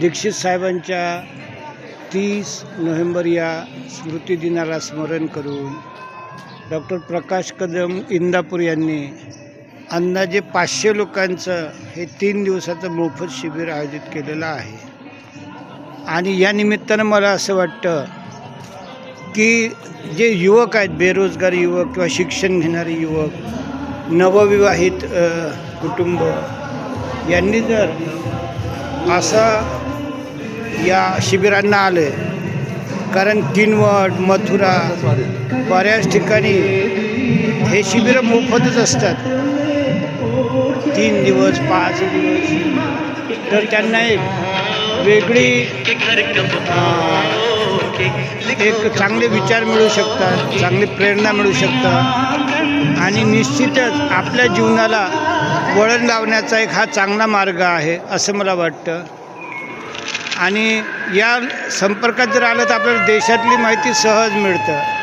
दीक्षित साहेबांच्या तीस नोव्हेंबर या स्मृतिदिनाला स्मरण करून डॉक्टर प्रकाश कदम इंदापूर यांनी अंदाजे पाचशे लोकांचं हे तीन दिवसाचं मोफत शिबिर आयोजित केलेलं आहे. आणि या निमित्तानं मला असं वाटतं की जे युवक आहेत बेरोजगार युवक किंवा शिक्षण घेणारे युवक नवविवाहित कुटुंब यांनी जर असा या शिबिरांना आले कारण किनवट मथुरा बऱ्याच ठिकाणी हे शिबिरं मोफतच असतात. तीन दिवस पाच दिवस. तर त्यांना एक वेगळी एक चांगले विचार मिळू शकतात चांगली प्रेरणा मिळू शकतात. आणि निश्चितच आपल्या जीवनाला वळण लावण्याचा एक हा चांगला मार्ग आहे असं मला वाटतं. आणि या संपर्कात जर आलं तर आपल्याला देशातली माहिती सहज मिळतं.